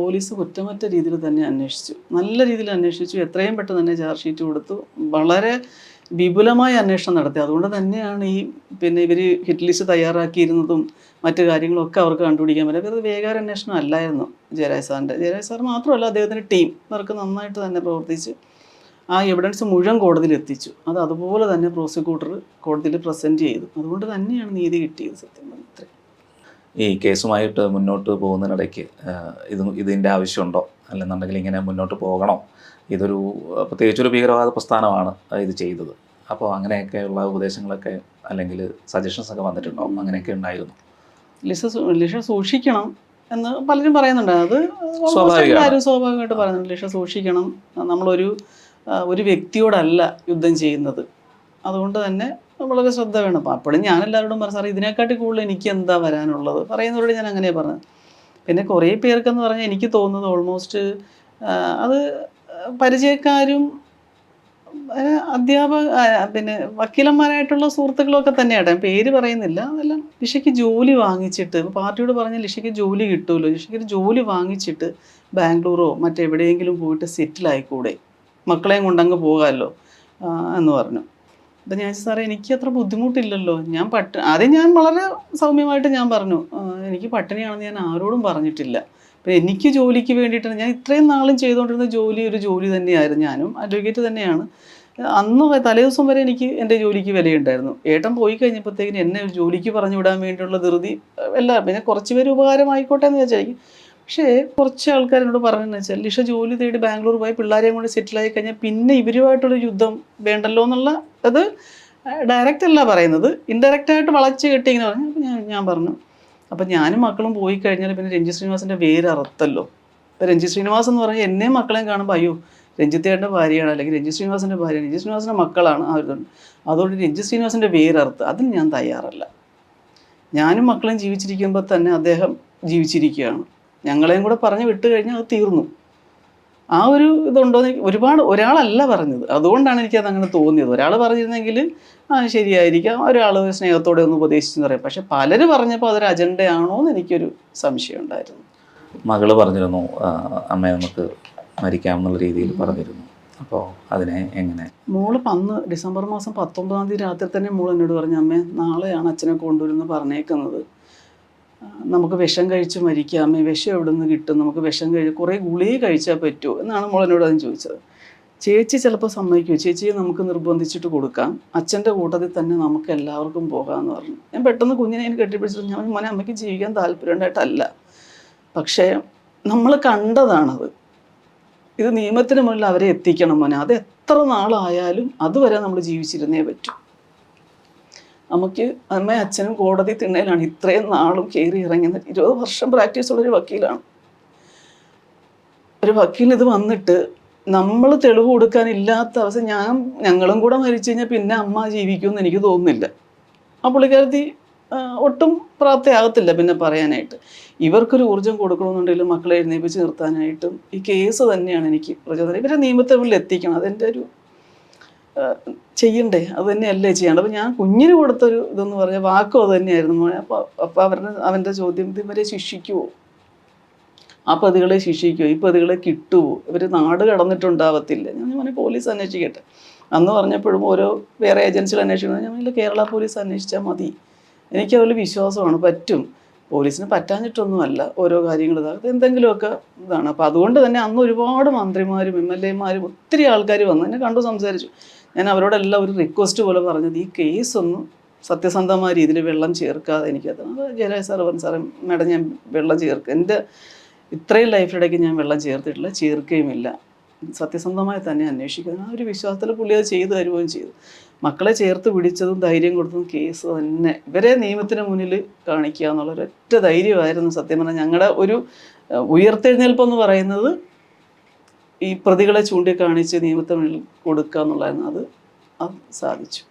Police കുറ്റമറ്റ രീതിയിൽ തന്നെ അന്വേഷിച്ചു. നല്ല രീതിയിൽ അന്വേഷിച്ചു. എത്രയും പെട്ടെന്ന് തന്നെ ചാർജ് ഷീറ്റ് കൊടുത്തു. വളരെ വിപുലമായ അന്വേഷണം നടത്തി. അതുകൊണ്ട് തന്നെയാണ് ഈ പിന്നെ ഇവർ ഹിറ്റ് ലിസ്റ്റ് തയ്യാറാക്കിയിരുന്നതും മറ്റു കാര്യങ്ങളൊക്കെ അവർക്ക് കണ്ടുപിടിക്കാൻ പറ്റും അത് വേഗാര അന്വേഷണം അല്ലായിരുന്നു ജയരാജ് സാറിന്റെ. ജയരാജ് സാർ മാത്രമല്ല അദ്ദേഹത്തിന്റെ ടീം അവർക്ക് നന്നായിട്ട് തന്നെ പ്രവർത്തിച്ച് ആ എവിഡൻസ് മുഴുവൻ കോടതിയിൽ എത്തിച്ചു. അത് അതുപോലെ തന്നെ പ്രോസിക്യൂട്ടർ കോടതിയിൽ പ്രസന്റ് ചെയ്തു. അതുകൊണ്ട് തന്നെയാണ് നീതി കിട്ടിയത് സത്യം പറഞ്ഞാൽ. ഈ കേസുമായിട്ട് മുന്നോട്ട് പോകുന്നതിനിടയ്ക്ക് ഇത് ഇതിന്റെ ആവശ്യമുണ്ടോ? അല്ലെന്നുണ്ടെങ്കിൽ ഇങ്ങനെ മുന്നോട്ട് പോകണോ? ഇതൊരു പ്രത്യേകിച്ചൊരു ഭീകരവാദ പ്രസ്ഥാനമാണ് ഇത് ചെയ്തത്. അപ്പോൾ അങ്ങനെയൊക്കെയുള്ള ഉപദേശങ്ങളൊക്കെ അല്ലെങ്കിൽ സജഷൻസ് ഒക്കെ വന്നിട്ടുണ്ടോ? അങ്ങനെയൊക്കെ ഉണ്ടായിരുന്നു. ലിസ ലിഷ സൂക്ഷിക്കണം എന്ന് പലരും പറയുന്നുണ്ട്. അത്. എല്ലാവരും സ്വാഭാവികമായിട്ട് പറയുന്നുണ്ട്. ലിഷ സൂക്ഷിക്കണം. നമ്മളൊരു ഒരു വ്യക്തിയോടല്ല യുദ്ധം ചെയ്യുന്നത്. അതുകൊണ്ട് തന്നെ വളരെ ശ്രദ്ധ വേണം. അപ്പോൾ അപ്പോഴും ഞാൻ എല്ലാവരോടും പറഞ്ഞു സാർ ഇതിനെക്കാട്ടി കൂടുതൽ എനിക്ക് എന്താ വരാനുള്ളത്? പറയുന്നവരോട് ഞാൻ അങ്ങനെ പറഞ്ഞത്. പിന്നെ കുറേ പേർക്കെന്ന് പറഞ്ഞാൽ എനിക്ക് തോന്നുന്നത് ഓൾമോസ്റ്റ് അത് പരിചയക്കാരും അധ്യാപക പിന്നെ വക്കീലന്മാരായിട്ടുള്ള സുഹൃത്തുക്കളൊക്കെ തന്നെയാണ് പേര് പറയുന്നില്ല. അതെല്ലാം ലിഷയ്ക്ക് ജോലി വാങ്ങിച്ചിട്ട് പാർട്ടിയോട് പറഞ്ഞ ലിഷയ്ക്ക് ജോലി കിട്ടുമല്ലോ ലിഷയ്ക്ക് ഒരു ജോലി വാങ്ങിച്ചിട്ട് ബാംഗ്ലൂരോ മറ്റെവിടെയെങ്കിലും പോയിട്ട് സെറ്റിൽ ആയിക്കൂടെ? മക്കളെയും കൊണ്ടങ്ങ് പോകാമല്ലോ എന്ന് പറഞ്ഞു. അപ്പം ഞാൻ സാറേ എനിക്ക് അത്ര ബുദ്ധിമുട്ടില്ലല്ലോ. ഞാൻ പട്ട ആദ്യം ഞാൻ വളരെ സൗമ്യമായിട്ട് ഞാൻ പറഞ്ഞു എനിക്ക് പട്ടിണിയാണെന്ന് ഞാൻ ആരോടും പറഞ്ഞിട്ടില്ല. അപ്പം എനിക്ക് ജോലിക്ക് വേണ്ടിയിട്ടാണ് ഞാൻ ഇത്രയും നാളും ചെയ്തുകൊണ്ടിരുന്ന ജോലി ഒരു ജോലി തന്നെയായിരുന്നു. ഞാനും അഡ്വക്കേറ്റ് തന്നെയാണ്. അന്ന് തലേ തലേദിവസം വരെ എനിക്ക് എന്റെ ജോലിക്ക് വിലയുണ്ടായിരുന്നു. ഏട്ടൻ പോയി കഴിഞ്ഞപ്പോഴത്തേക്കിന് എന്നെ ജോലിക്ക് പറഞ്ഞു വിടാൻ വേണ്ടിയുള്ള ധൃതി എല്ലാം പിന്നെ കുറച്ച് പേര് ഉപകാരമായിക്കോട്ടെ എന്ന് വിചാരിക്കും പക്ഷേ കുറച്ച് ആൾക്കാർ എന്നോട് പറഞ്ഞതെന്ന് വെച്ചാൽ ലിഷ ജോലി തേടി ബാംഗ്ലൂർ പോയി പിള്ളേരെയും കൊണ്ട് സെറ്റിലായി കഴിഞ്ഞാൽ പിന്നെ ഇവരുമായിട്ടുള്ള യുദ്ധം വേണ്ടല്ലോ എന്നുള്ള അത് ഡയറക്റ്റ് അല്ല പറയുന്നത്. ഇൻഡയറക്റ്റ് ആയിട്ട് വളച്ച് കിട്ടി ഇങ്ങനെ പറഞ്ഞു. ഞാൻ ഞാൻ പറഞ്ഞു. അപ്പം ഞാനും മക്കളും പോയി കഴിഞ്ഞാൽ പിന്നെ രഞ്ജി ശ്രീനിവാസിന്റെ വേര് അറുത്തല്ലോ. ഇപ്പം രഞ്ജി ശ്രീനിവാസ് എന്ന് പറഞ്ഞാൽ എന്നെയും മക്കളെയും കാണുമ്പോൾ അയ്യോ രഞ്ജിത്തേട്ടന്റെ ഭാര്യയാണ് അല്ലെങ്കിൽ രഞ്ജി ശ്രീനിവാസിന്റെ ഭാര്യ. രഞ്ജി ശ്രീനിവാസിന്റെ മക്കളാണ് ഒരു അതുകൊണ്ട് രഞ്ജി ശ്രീനിവാസിന്റെ വേരറുത്ത് അതിന് ഞാൻ തയ്യാറല്ല. ഞാനും മക്കളും ജീവിച്ചിരിക്കുമ്പോൾ തന്നെ അദ്ദേഹം ജീവിച്ചിരിക്കുകയാണ്. ഞങ്ങളെയും കൂടെ പറഞ്ഞ് വിട്ടു കഴിഞ്ഞാൽ അത് തീർന്നു. ആ ഒരു ഇതുണ്ടോ എന്ന് ഒരുപാട് ഒരാളല്ല പറഞ്ഞത്. അതുകൊണ്ടാണ് എനിക്കത് അങ്ങനെ തോന്നിയത്. ഒരാൾ പറഞ്ഞിരുന്നെങ്കിൽ ആ ശരിയായിരിക്കാം. ഒരാൾ സ്നേഹത്തോടെ ഒന്ന് ഉപദേശിച്ചെന്ന് പറയാം. പക്ഷെ പലരും പറഞ്ഞപ്പോൾ അതൊരു അജണ്ടയാണോ എന്ന് എനിക്കൊരു സംശയം ഉണ്ടായിരുന്നു. മകൾ പറഞ്ഞിരുന്നു അമ്മ നമുക്ക് മരിക്കാം എന്നുള്ള രീതിയിൽ പറഞ്ഞിരുന്നു. അപ്പോൾ അതിനെ എങ്ങനെ? മോൾ അന്ന് ഡിസംബർ മാസം പത്തൊമ്പതാം തീയതി രാത്രി തന്നെ മോൾ എന്നോട് പറഞ്ഞു അമ്മേ നാളെയാണ് അച്ഛനെ കൊണ്ടുവരുമെന്ന് പറഞ്ഞേക്കുന്നത്. നമുക്ക് വിഷം കഴിച്ച് മരിക്കാം ഈ വിഷം എവിടെ നിന്ന് കിട്ടും നമുക്ക് വിഷം കഴിച്ച് കുറേ ഗുളിക കഴിച്ചാൽ പറ്റുമോ എന്നാണ് മോളനോട് എന്നോട് അതും ചോദിച്ചത്. ചേച്ചി ചിലപ്പോൾ സമ്മതിക്കുമോ? ചേച്ചിയെ നമുക്ക് നിർബന്ധിച്ചിട്ട് കൊടുക്കാം. അച്ഛന്റെ കൂട്ടത്തിൽ തന്നെ നമുക്ക് എല്ലാവർക്കും പോകാമെന്ന് പറഞ്ഞു. ഞാൻ പെട്ടെന്ന് കുഞ്ഞിനെ എനിക്ക് കെട്ടിപ്പിടിച്ചിട്ട് ഞാൻ മോനെ അമ്മയ്ക്ക് ജീവിക്കാൻ താല്പര്യമുണ്ടായിട്ടല്ല. പക്ഷേ നമ്മൾ കണ്ടതാണത്. ഇത് നിയമത്തിന് മുന്നിൽ അവരെ എത്തിക്കണം മോനെ. അത് എത്ര നാളായാലും അതുവരെ നമ്മൾ ജീവിച്ചിരുന്നേ പറ്റൂ. നമുക്ക് അമ്മയും അച്ഛനും കോടതി തിണ്ണയിലാണ് ഇത്രയും നാളും കയറി ഇറങ്ങുന്നത്. ഇരുപത് വർഷം പ്രാക്ടീസ് ഉള്ളൊരു വക്കീലാണ്. ഒരു വക്കീലിന് ഇത് വന്നിട്ട് നമ്മൾ തെളിവ് കൊടുക്കാനില്ലാത്ത അവസ്ഥ. ഞാൻ ഞങ്ങളും കൂടെ മരിച്ചു കഴിഞ്ഞാൽ പിന്നെ അമ്മ ജീവിക്കുമെന്ന് എനിക്ക് തോന്നുന്നില്ല. ആ പുള്ളിക്കാരത്തി ഒട്ടും പ്രാപ്തിയാകത്തില്ല പിന്നെ പറയാനായിട്ട്. ഇവർക്കൊരു ഊർജം കൊടുക്കണമെന്നുണ്ടെങ്കിലും മക്കളെ എഴുന്നേപ്പിച്ച് നിർത്താനായിട്ടും ഈ കേസ് തന്നെയാണ് എനിക്ക് പ്രചോദനം. ഇവരെ നിയമത്തെ മുന്നിൽ എത്തിക്കണം. അതെന്റെ ഒരു ചെയ്യണ്ടേ? അത് തന്നെയല്ലേ ചെയ്യേണ്ടത് അപ്പോൾ ഞാൻ കുഞ്ഞിന് കൊടുത്തൊരു ഇതെന്ന് പറഞ്ഞാൽ വാക്കും അത് തന്നെയായിരുന്നു മോനെ അപ്പോൾ അപ്പോൾ അവരുടെ അവന്റെ ചോദ്യം "ഇത് ഇവരെ ശിക്ഷിക്കുമോ ആ പ്രതികളെ ശിക്ഷിക്കുമോ ഈ പ്രതികളെ കിട്ടുമോ ഇവർ നാട് കടന്നിട്ടുണ്ടാവത്തില്ല. ഞാൻ മോനെ പോലീസ് അന്വേഷിക്കട്ടെ. അന്ന് പറഞ്ഞപ്പോഴും ഓരോ വേറെ ഏജൻസികൾ അന്വേഷിക്കുന്നത് ഞാൻ കേരള പോലീസ് അന്വേഷിച്ചാൽ മതി. എനിക്ക് അതിൽ വിശ്വാസമാണ്. പറ്റും. പോലീസിന് പറ്റാഞ്ഞിട്ടൊന്നുമല്ല ഓരോ കാര്യങ്ങൾ. ഇതാകത്ത് എന്തെങ്കിലുമൊക്കെ ഇതാണ്. അപ്പോൾ അതുകൊണ്ട് തന്നെ അന്ന് ഒരുപാട് മന്ത്രിമാരും എം എൽ എമാരും ഒത്തിരി ആൾക്കാർ വന്നു എന്നെ കണ്ടു സംസാരിച്ചു. ഞാൻ അവരോടെല്ലാം ഒരു റിക്വസ്റ്റ് പോലെ പറഞ്ഞത് ഈ കേസ് ഒന്ന് സത്യസന്ധമായ രീതിയിൽ വെള്ളം ചേർക്കാതെ എനിക്കത് ജയരാജ് സാർ പറഞ്ഞു സാറേ മേഡം ഞാൻ വെള്ളം ചേർക്കുക എന്റെ ഇത്രയും ലൈഫിലിടയ്ക്ക് ഞാൻ വെള്ളം ചേർത്തിട്ടില്ല ചേർക്കുകയുമില്ല സത്യസന്ധമായി തന്നെ അന്വേഷിക്കുന്നത് ആ ഒരു വിശ്വാസത്തിൽ പുള്ളി അത് ചെയ്തു തരുകയും ചെയ്തു. മക്കളെ ചേർത്ത് പിടിച്ചതും ധൈര്യം കൊടുത്തതും കേസ് തന്നെ. ഇവരെ നിയമത്തിന് മുന്നിൽ കാണിക്കുക എന്നുള്ള ഒരൊറ്റ ധൈര്യമായിരുന്നു സത്യം പറഞ്ഞാൽ. ഞങ്ങളുടെ ഒരു ഉയർത്തെഴുന്നേൽപ്പെന്ന് പറയുന്നത് ഈ പ്രതികളെ ചൂണ്ടിക്കാണിച്ച് നിയമത്തിന് മുന്നിൽ കൊടുക്കുക എന്നുള്ളതായിരുന്നു. അത് അത് സാധിച്ചു.